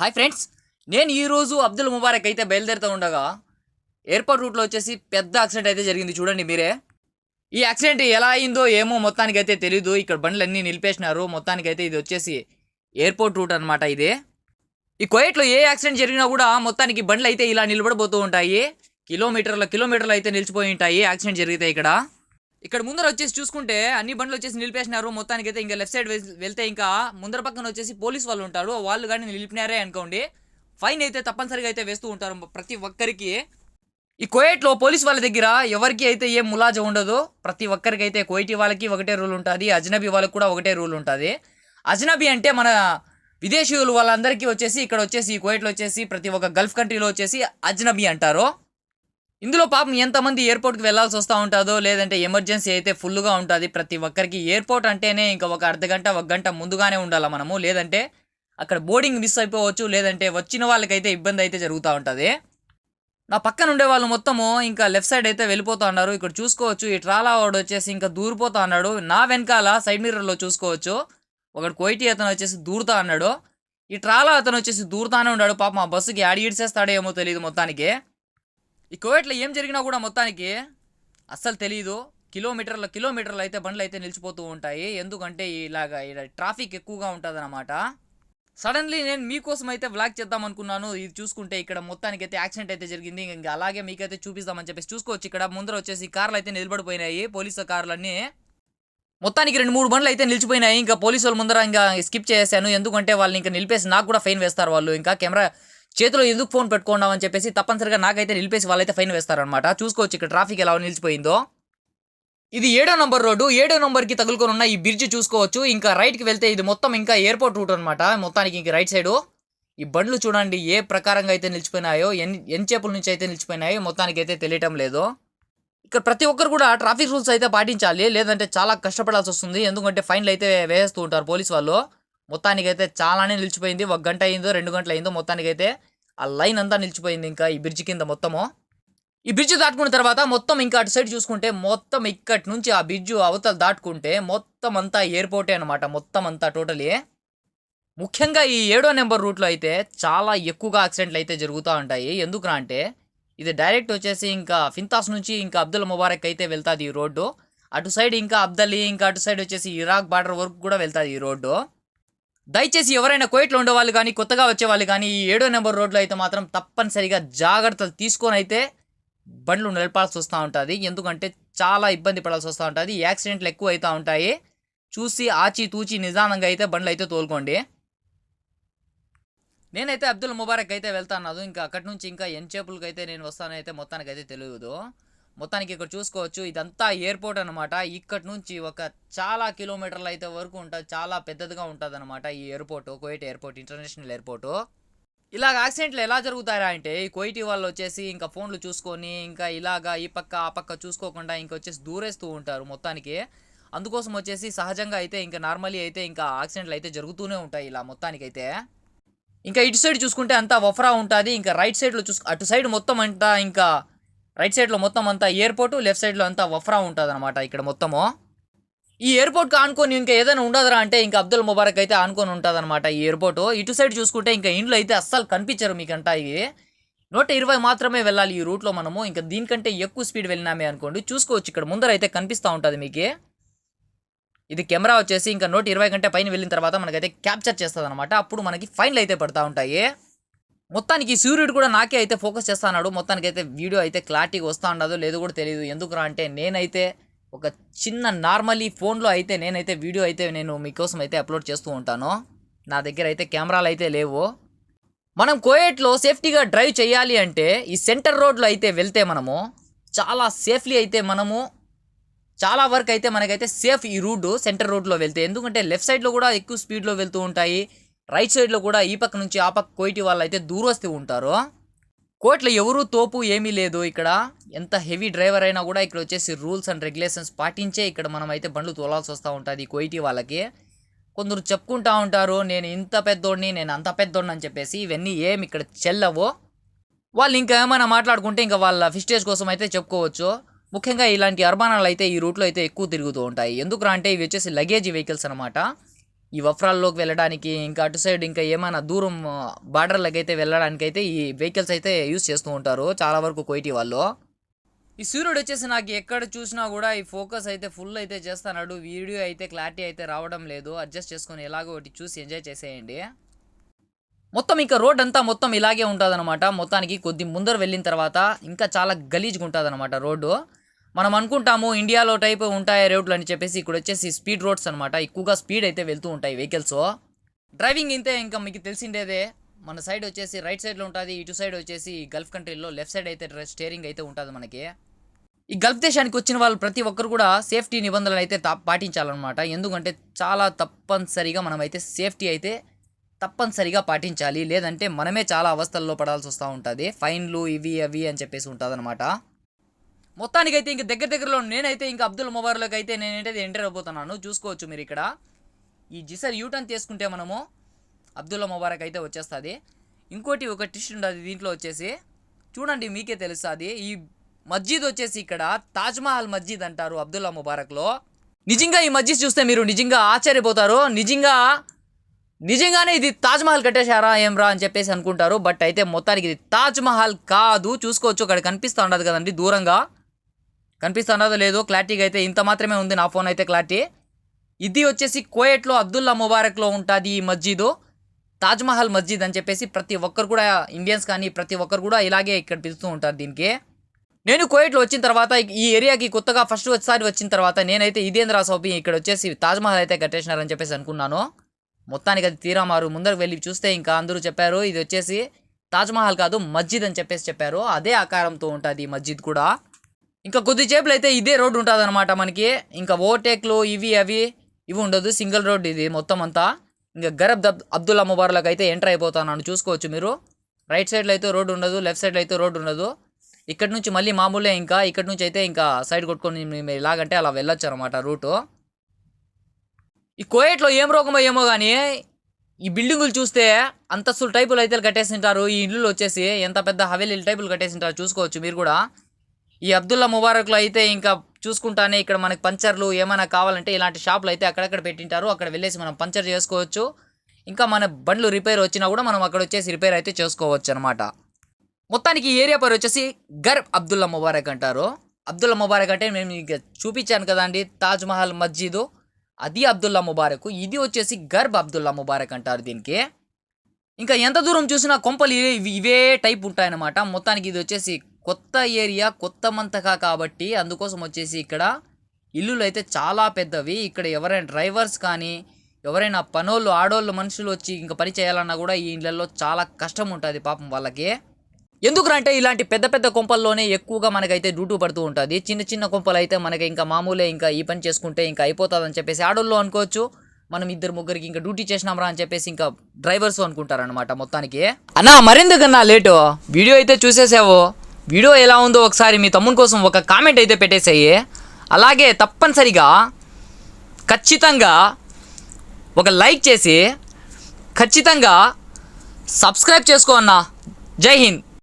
Hi friends నేను ఈరోజు అబ్దుల్ ముబారక్ అయితే బయలుదేరుతూ ఉండగా ఎయిర్పోర్ట్ రూట్లో వచ్చేసి పెద్ద యాక్సిడెంట్ అయితే జరిగింది చూడండి మీరే. ఈ యాక్సిడెంట్ ఎలా అయిందో ఏమో మొత్తానికి అయితే తెలీదు. ఇక్కడ బండ్లు అన్నీ నిలిపేసినారు. మొత్తానికి అయితే ఇది వచ్చేసి ఎయిర్పోర్ట్ రూట్ అనమాట ఇది. ఈ కోయట్లో ఏ యాక్సిడెంట్ జరిగినా కూడా మొత్తానికి బండ్లు అయితే ఇలా నిలబడిపోతూ ఉంటాయి. కిలోమీటర్ల కిలోమీటర్లు అయితే నిలిచిపోయి ఉంటాయి. యాక్సిడెంట్ జరిగితే ఇక్కడ? ఇక్కడ ముందర వచ్చేసి చూసుకుంటే అన్ని బండ్లు వచ్చేసి నిలిపేసినారు. మొత్తానికి అయితే ఇంకా లెఫ్ట్ సైడ్ వెళ్తే ఇంకా ముందర పక్కన వచ్చేసి పోలీస్ వాళ్ళు ఉంటారు. వాళ్ళు కానీ నిలిపినారే అనుకోండి. ఫైన్ అయితే తప్పనిసరిగా అయితే వేస్తూ ఉంటారు ప్రతి ఒక్కరికి. ఈ కోయట్లో పోలీస్ వాళ్ళ దగ్గర ఎవరికి అయితే ఏం ములాజ ఉండదు ప్రతి ఒక్కరికి అయితే కోయిటి వాళ్ళకి ఒకటే రూల్ ఉంటుంది. అజనబీ వాళ్ళకి కూడా ఒకటే రూల్ ఉంటుంది. అజనబీ అంటే మన విదేశీయులు వాళ్ళందరికీ వచ్చేసి ఇక్కడ వచ్చేసి ఈ కోయట్లో వచ్చేసి ప్రతి ఒక్క గల్ఫ్ కంట్రీలో వచ్చేసి అజ్నబీ అంటారు. ఇందులో పాపం ఎంతమంది ఎయిర్పోర్ట్కి వెళ్ళాల్సి వస్తూ ఉంటుందో లేదంటే ఎమర్జెన్సీ అయితే ఫుల్గా ఉంటుంది ప్రతి ఒక్కరికి ఎయిర్పోర్ట్ అంటేనే ఇంకా ఒక అర్ధ గంట ఒక గంట ముందుగానే ఉండాలి మనము? లేదంటే అక్కడ బోర్డింగ్ మిస్ అయిపోవచ్చు లేదంటే వచ్చిన వాళ్ళకైతే ఇబ్బంది అయితే జరుగుతూ ఉంటుంది. నా పక్కన ఉండే వాళ్ళు మొత్తము ఇంకా లెఫ్ట్ సైడ్ అయితే వెళ్ళిపోతా ఉన్నారు. ఇక్కడ చూసుకోవచ్చు ఈ ట్రాలా వాడు వచ్చేసి ఇంకా దూరిపోతా అన్నాడు నా వెనకాల సైడ్ మిర్రర్లో చూసుకోవచ్చు. ఒకడు కోయిటి అతను వచ్చేసి దూరుతా అన్నాడు ఈ ట్రాలా అతను వచ్చేసి దూరుతానే ఉన్నాడు. పాపం ఆ బస్సుకి యాడ్ ఈడ్చేస్తాడేమో తెలియదు మొత్తానికి. ఈ కోవిడ్లో ఏం జరిగినా కూడా మొత్తానికి అస్సలు తెలియదు కిలోమీటర్ల కిలోమీటర్లు అయితే బండ్లు అయితే నిలిచిపోతూ ఉంటాయి. ఎందుకంటే ఇలాగా ట్రాఫిక్ ఎక్కువగా ఉంటుంది అనమాట సడన్లీ నేను మీకోసం అయితే వ్లాగ్ చేద్దాం అనుకున్నాను. ఇది చూసుకుంటే ఇక్కడ మొత్తానికి అయితే యాక్సిడెంట్ అయితే జరిగింది. ఇంకా అలాగే మీకైతే చూపిస్తామని చెప్పేసి చూసుకోవచ్చు. ఇక్కడ ముందర వచ్చేసి కార్లు అయితే నిలబడిపోయినాయి. పోలీసు కార్లన్నీ మొత్తానికి రెండు మూడు బండ్లు అయితే నిలిచిపోయినాయి. ఇంకా పోలీసు వాళ్ళ ముందర ఇంకా స్కిప్ చేశాను ఎందుకంటే వాళ్ళు ఇంకా నిలిపేసి నాకు కూడా ఫైన్ వేస్తారు వాళ్ళు. ఇంకా కెమెరా చేతిలో ఎందుకు ఫోన్ పెట్టుకోండాం అని చెప్పేసి తప్పనిసరిగా నాకైతే నిలిపేసి వాళ్ళైతే ఫైన్ వేస్తారనమాట చూసుకోవచ్చు ఇక్కడ ట్రాఫిక్ ఎలా నిలిచిపోయిందో. ఇది ఏడో నంబర్ రోడ్డు. ఏడో నంబర్కి తగులుకొని ఉన్న ఈ బ్రిడ్జ్ చూసుకోవచ్చు. ఇంకా రైట్కి వెళ్తే ఇది మొత్తం ఇంకా ఎయిర్పోర్ట్ రూట్ అనమాట మొత్తానికి ఇంక రైట్ సైడు. ఈ బండ్లు చూడండి ఏ ప్రకారంగా అయితే నిలిచిపోయినాయో ఎన్ని ఎన్చేపుల నుంచి అయితే నిలిచిపోయినాయో మొత్తానికి అయితే తెలియటం లేదు. ఇక్కడ ప్రతి ఒక్కరు కూడా ట్రాఫిక్ రూల్స్ అయితే పాటించాలి. లేదంటే చాలా కష్టపడాల్సి వస్తుంది. ఎందుకంటే ఫైన్లు అయితే వేస్తూ ఉంటారు పోలీస్ వాళ్ళు. మొత్తానికైతే చాలానే నిలిచిపోయింది. ఒక గంట అయిందో రెండు గంటలు అయిందో మొత్తానికి అయితే ఆ లైన్ అంతా నిలిచిపోయింది ఇంకా ఈ బ్రిడ్జ్ కింద మొత్తము. ఈ బ్రిడ్జ్ దాటుకున్న తర్వాత మొత్తం ఇంకా అటు సైడ్ చూసుకుంటే మొత్తం ఇక్కడి నుంచి ఆ బ్రిడ్జ్ అవతల దాటుకుంటే మొత్తం అంతా ఎయిర్పోర్టే అనమాట మొత్తం అంతా టోటలీ. ముఖ్యంగా ఈ ఏడో నెంబర్ రూట్లో అయితే చాలా ఎక్కువగా యాక్సిడెంట్లు అయితే జరుగుతూ ఉంటాయి. ఎందుకురా అంటే ఇది డైరెక్ట్ వచ్చేసి ఇంకా ఫింతాస్ నుంచి ఇంకా అబ్దుల్ ముబారక్ అయితే వెళ్తుంది ఈ రోడ్డు. అటు సైడ్ ఇంకా అబ్దలీ ఇంకా అటు సైడ్ వచ్చేసి ఇరాక్ బార్డర్ వరకు కూడా వెళ్తుంది ఈ రోడ్డు. దయచేసి ఎవరైనా కోయిట్లో ఉండేవాళ్ళు కానీ కొత్తగా వచ్చేవాళ్ళు కానీ ఈ ఏడో నెంబర్ రోడ్లో అయితే మాత్రం తప్పనిసరిగా జాగ్రత్తలు తీసుకొని అయితే బండ్లు నిలపాల్సి వస్తూ ఉంటుంది. ఎందుకంటే చాలా ఇబ్బంది పడాల్సి వస్తూ ఉంటుంది. యాక్సిడెంట్లు ఎక్కువ అవుతూ ఉంటాయి. చూసి ఆచి తూచి నిదానంగా అయితే బండ్లు అయితే తోలుకోండి. నేనైతే అబ్దుల్ ముబారక్ అయితే వెళ్తాను ఇంకా అక్కడి నుంచి ఇంకా ఎంచేపులకి అయితే నేను వస్తానైతే మొత్తానికి అయితే తెలియదు. మొత్తానికి ఇక్కడ చూసుకోవచ్చు. ఇదంతా ఎయిర్పోర్ట్ అనమాట ఇక్కడ నుంచి ఒక చాలా కిలోమీటర్లు అయితే వరకు ఉంటుంది. చాలా పెద్దదిగా ఉంటుంది అనమాట ఈ ఎయిర్పోర్ట్ కోయిట్ ఎయిర్పోర్ట్ ఇంటర్నేషనల్ ఎయిర్పోర్ట్. ఇలాగ యాక్సిడెంట్లు ఎలా జరుగుతారా అంటే ఈ కోయిటి వాళ్ళు వచ్చేసి ఇంకా ఫోన్లు చూసుకొని ఇంకా ఇలాగా ఈ పక్క ఆ పక్క చూసుకోకుండా ఇంకా వచ్చేసి దూరేస్తూ ఉంటారు మొత్తానికి. అందుకోసం వచ్చేసి సహజంగా అయితే ఇంకా నార్మలీ అయితే ఇంకా యాక్సిడెంట్లు అయితే జరుగుతూనే ఉంటాయి ఇలా మొత్తానికి అయితే. ఇంకా ఇటు సైడ్ చూసుకుంటే అంతా వఫరా ఉంటుంది. ఇంకా రైట్ సైడ్లో చూసు అటు సైడ్ మొత్తం అంతా ఇంకా రైట్ సైడ్లో మొత్తం అంతా ఎయిర్పోర్ట్ లెఫ్ట్ సైడ్లో అంతా వఫరా ఉంటుంది అనమాట ఇక్కడ మొత్తము. ఈ ఎయిర్పోర్ట్కి ఆనుకొని ఇంకా ఏదైనా ఉండదురా అంటే ఇంకా అబ్దుల్ ముబారక్ అయితే ఆనుకొని ఉంటుంది అనమాట ఈ ఎయిర్పోర్ట్. ఇటు సైడ్ చూసుకుంటే ఇంకా ఇండ్లు అయితే అస్సలు కనిపించరు మీకంట ఇవి. నూట ఇరవై మాత్రమే వెళ్ళాలి ఈ రూట్లో మనము. ఇంకా దీనికంటే ఎక్కువ స్పీడ్ వెళ్ళినామే అనుకోండి. చూసుకోవచ్చు ఇక్కడ ముందర అయితే కనిపిస్తూ ఉంటుంది మీకు. ఇది కెమెరా వచ్చేసి ఇంకా నూట ఇరవై కంటే పైన వెళ్ళిన తర్వాత మనకైతే క్యాప్చర్ చేస్తుంది అనమాట అప్పుడు మనకి ఫైన్లు అయితే పడుతూ ఉంటాయి. మొత్తానికి సూర్యుడు కూడా నాకే అయితే ఫోకస్ చేస్తాడు మొత్తానికి అయితే వీడియో అయితే క్లారిటీగా వస్తూ ఉండదు లేదు కూడా తెలియదు ఎందుకురా అంటే నేనైతే ఒక చిన్న నార్మలీ ఫోన్లో అయితే నేనైతే వీడియో అయితే నేను మీకోసం అయితే అప్లోడ్ చేస్తూ ఉంటాను. నా దగ్గర అయితే కెమెరాలు అయితే లేవు. మనం కోయేట్లో సేఫ్టీగా డ్రైవ్ చేయాలి అంటే ఈ సెంటర్ రోడ్లో అయితే వెళ్తే మనము చాలా సేఫ్లీ అయితే మనము చాలా వరకు అయితే మనకైతే సేఫ్ ఈ రూట్ సెంటర్ రోడ్లో వెళ్తే. ఎందుకంటే లెఫ్ట్ సైడ్లో కూడా ఎక్కువ స్పీడ్లో వెళ్తూ ఉంటాయి. రైట్ సైడ్లో కూడా ఈ పక్క నుంచి ఆ పక్క కోయిటి వాళ్ళు అయితే దూరొస్తూ ఉంటారు. కోట్లో ఎవరు తోపు ఏమీ లేదు ఇక్కడ. ఎంత హెవీ డ్రైవర్ అయినా కూడా ఇక్కడ వచ్చేసి రూల్స్ అండ్ రెగ్యులేషన్స్ పాటించే ఇక్కడ మనం అయితే బండ్లు తోలాల్సి వస్తూ ఉంటుంది కోయిటీ వాళ్ళకి. కొందరు చెప్పుకుంటా ఉంటారు నేను ఇంత పెద్దోడిని నేను అంత పెద్దోడిని అని చెప్పేసి ఇవన్నీ ఏమి ఇక్కడ చెల్లవు. వాళ్ళు ఇంకా ఏమైనా మాట్లాడుకుంటే ఇంకా వాళ్ళ ఫిస్టేజ్ కోసం అయితే చెప్పుకోవచ్చు. ముఖ్యంగా ఇలాంటి అర్బానాలు అయితే ఈ రూట్లో అయితే ఎక్కువ తిరుగుతూ ఉంటాయి. ఎందుకురా అంటే ఇవి వచ్చేసి లగేజ్ వెహికల్స్ అనమాట ఈ వఫ్రాల్లోకి వెళ్ళడానికి ఇంకా అటు సైడ్ ఇంకా ఏమైనా దూరం బార్డర్లకు అయితే వెళ్ళడానికి అయితే ఈ వెహికల్స్ అయితే యూస్ చేస్తూ ఉంటారు చాలా వరకు కోయిటీ వాళ్ళు. ఈ సూర్యుడు వచ్చేసి నాకు ఎక్కడ చూసినా కూడా ఈ ఫోకస్ అయితే ఫుల్ అయితే చేస్తున్నాడు. వీడియో అయితే క్లారిటీ అయితే రావడం లేదు. అడ్జస్ట్ చేసుకొని ఎలాగో ఒకటి చూసి ఎంజాయ్ చేసేయండి. మొత్తం ఇంకా రోడ్ అంతా మొత్తం ఇలాగే ఉంటుందన్నమాట. మొత్తానికి కొద్ది ముందర వెళ్ళిన తర్వాత ఇంకా చాలా గలీజ్గా ఉంటుందన్నమాట రోడ్డు. మనం అనుకుంటాము ఇండియాలో టైప్ ఉంటాయి రోడ్లు అని చెప్పేసి ఇక్కడ వచ్చేసి స్పీడ్ రోడ్స్ అనమాట ఎక్కువగా స్పీడ్ అయితే వెళ్తూ ఉంటాయి వెహికల్స్ డ్రైవింగ్ ఇంతే ఇంకా మీకు తెలిసిండేదే. మన సైడ్ వచ్చేసి రైట్ సైడ్లో ఉంటుంది ఇటు సైడ్ వచ్చేసి గల్ఫ్ కంట్రీలో లెఫ్ట్ సైడ్ అయితే స్టేరింగ్ అయితే ఉంటుంది మనకి. ఈ గల్ఫ్ దేశానికి వచ్చిన వాళ్ళు ప్రతి ఒక్కరు కూడా సేఫ్టీ నిబంధనలు అయితే పాటించాలన్నమాట. ఎందుకంటే చాలా తప్పనిసరిగా మనం అయితే సేఫ్టీ అయితే తప్పనిసరిగా పాటించాలి. లేదంటే మనమే చాలా అవస్థల్లో పడాల్సి వస్తూ ఉంటుంది. ఫైన్లు ఇవి అవి అని చెప్పేసి ఉంటుందన్నమాట. మొత్తానికైతే ఇంక దగ్గర దగ్గరలో నేనైతే ఇంకా అబ్దుల్ ముబార్లోకి అయితే నేనైతే ఎంటర్ అయిపోతున్నాను. చూసుకోవచ్చు మీరు ఇక్కడ. ఈ జిసర్ యూటర్న్ తీసుకుంటే మనము అబ్దుల్లా ముబారక్ అయితే వచ్చేస్తుంది. ఇంకోటి ఒక టిస్ట్ ఉండదు దీంట్లో వచ్చేసి. చూడండి మీకే తెలుస్తుంది. ఈ మస్జిద్ వచ్చేసి ఇక్కడ తాజ్మహల్ మస్జిద్ అంటారు అబ్దుల్లా ముబారక్లో. నిజంగా ఈ మస్జిద్ చూస్తే మీరు నిజంగా ఆశ్చర్యపోతారు. నిజంగా నిజంగానే ఇది తాజ్మహల్ కట్టేశారా ఏమ్రా అని చెప్పేసి అనుకుంటారు. బట్ అయితే మొత్తానికి ఇది తాజ్మహల్ కాదు. చూసుకోవచ్చు అక్కడ కనిపిస్తూ ఉండదు కదండి దూరంగా. కనిపిస్తున్నదో లేదో క్లారిటీగా అయితే ఇంత మాత్రమే ఉంది నా ఫోన్ అయితే క్లారిటీ. ఇది వచ్చేసి కోయట్లో అబ్దుల్లా ముబారక్లో ఉంటుంది ఈ మస్జిదు. తాజ్మహల్ మస్జిద్ అని చెప్పేసి ప్రతి ఒక్కరు కూడా ఇండియన్స్ కానీ ప్రతి ఒక్కరు కూడా ఇలాగే ఇక్కడ పిలుస్తూ ఉంటారు దీనికి. నేను కోయట్లో వచ్చిన తర్వాత ఈ ఏరియాకి కొత్తగా ఫస్ట్ ఒకసారి వచ్చిన తర్వాత నేనైతే ఇదేంద్రా సోపి ఇక్కడ వచ్చేసి తాజ్మహల్ అయితే కట్టేసినారని చెప్పేసి అనుకున్నాను. మొత్తానికి అది తీరా మారు ముందరకు వెళ్ళి చూస్తే ఇంకా అందరూ చెప్పారు ఇది వచ్చేసి తాజ్మహల్ కాదు మస్జిద్ అని చెప్పేసి చెప్పారు. అదే ఆకారంతో ఉంటుంది ఈ మస్జిద్ కూడా. ఇంకా కొద్దిసేపులు అయితే ఇదే రోడ్డు ఉంటుంది అనమాట మనకి. ఇంకా ఓవర్టేక్లు ఇవి అవి ఇవి ఉండదు. సింగిల్ రోడ్ ఇది మొత్తం అంతా. ఇంకా గరబ్ దబ్ అమ్మబార్లకు అయితే ఎంటర్ అయిపోతాను చూసుకోవచ్చు మీరు. రైట్ సైడ్లో అయితే రోడ్డు ఉండదు లెఫ్ట్ సైడ్లో అయితే రోడ్డు ఉండదు. ఇక్కడ నుంచి మళ్ళీ మామూలే ఇంకా ఇక్కడ నుంచి అయితే ఇంకా సైడ్ కొట్టుకొని మేము ఎలాగంటే అలా వెళ్ళొచ్చు అనమాట రూటు. ఈ కోయేట్లో ఏం రోగమో ఏమో కానీ ఈ బిల్డింగులు చూస్తే అంతస్తులు టైపులు అయితే కట్టేసింటారు. ఈ ఇల్లులు వచ్చేసి ఎంత పెద్ద హవేలీ టైపులు కట్టేసింటారు చూసుకోవచ్చు మీరు కూడా. ఈ అబ్దుల్లా ముబారక్లో అయితే ఇంకా చూసుకుంటానే ఇక్కడ మనకి పంచర్లు ఏమైనా కావాలంటే ఇలాంటి షాపులు అయితే అక్కడక్కడ పెట్టింటారు. అక్కడ వెళ్ళేసి మనం పంచర్ చేసుకోవచ్చు. ఇంకా మన బండ్లు రిపేర్ వచ్చినా కూడా మనం అక్కడ వచ్చేసి రిపేర్ అయితే చేసుకోవచ్చు అనమాట మొత్తానికి ఏరియా పేరు వచ్చేసి గర్బ్ అబ్దుల్లా ముబారక్ అంటారు. అబ్దుల్లా ముబారక్ అంటే నేను ఇక చూపించాను కదండి తాజ్ మహల్ మస్జీదు. అది అబ్దుల్లా ముబారక్. ఇది వచ్చేసి గర్బ్ అబ్దుల్లా ముబారక్ అంటారు దీనికి. ఇంకా ఎంత దూరం చూసినా కొంపలు ఇవే- ఇవే టైప్ ఉంటాయన్నమాట. మొత్తానికి ఇది వచ్చేసి కొత్త ఏరియా కొత్త మంతకా కాబట్టి అందుకోసం వచ్చేసి ఇక్కడ ఇల్లులు అయితే చాలా పెద్దవి. ఇక్కడ ఎవరైనా డ్రైవర్స్ కానీ ఎవరైనా పనోళ్ళు ఆడోళ్ళు మనుషులు వచ్చి ఇంకా పని చేయాలన్నా కూడా ఈ ఇళ్ళల్లో చాలా కష్టం ఉంటుంది పాపం వాళ్ళకి. ఎందుకంటే ఇలాంటి పెద్ద పెద్ద కొంపల్లోనే ఎక్కువగా మనకైతే డ్యూటీ పడుతూ ఉంటుంది. చిన్న చిన్న కొంపలు అయితే మనకి ఇంకా మామూలే ఇంకా ఈ పని చేసుకుంటే ఇంకా అయిపోతుందని చెప్పేసి ఆడోళ్ళు అనుకోవచ్చు. మనం ఇద్దరు ముగ్గురికి ఇంకా డ్యూటీ చేసినాంరా అని చెప్పేసి ఇంకా డ్రైవర్స్ అనుకుంటారనమాట మొత్తానికి. అన్నా మరెందుకన్నా లేటు? వీడియో అయితే చూసేసావు? వీడియో ఎలా ఉందో ఒకసారి మీ తమ్ముని కోసం ఒక కామెంట్ అయితే పెట్టేసేయి. అలాగే తప్పనిసరిగా ఖచ్చితంగా ఒక లైక్ చేసి ఖచ్చితంగా సబ్స్క్రైబ్ చేసుకో అన్నా. జై హింద్.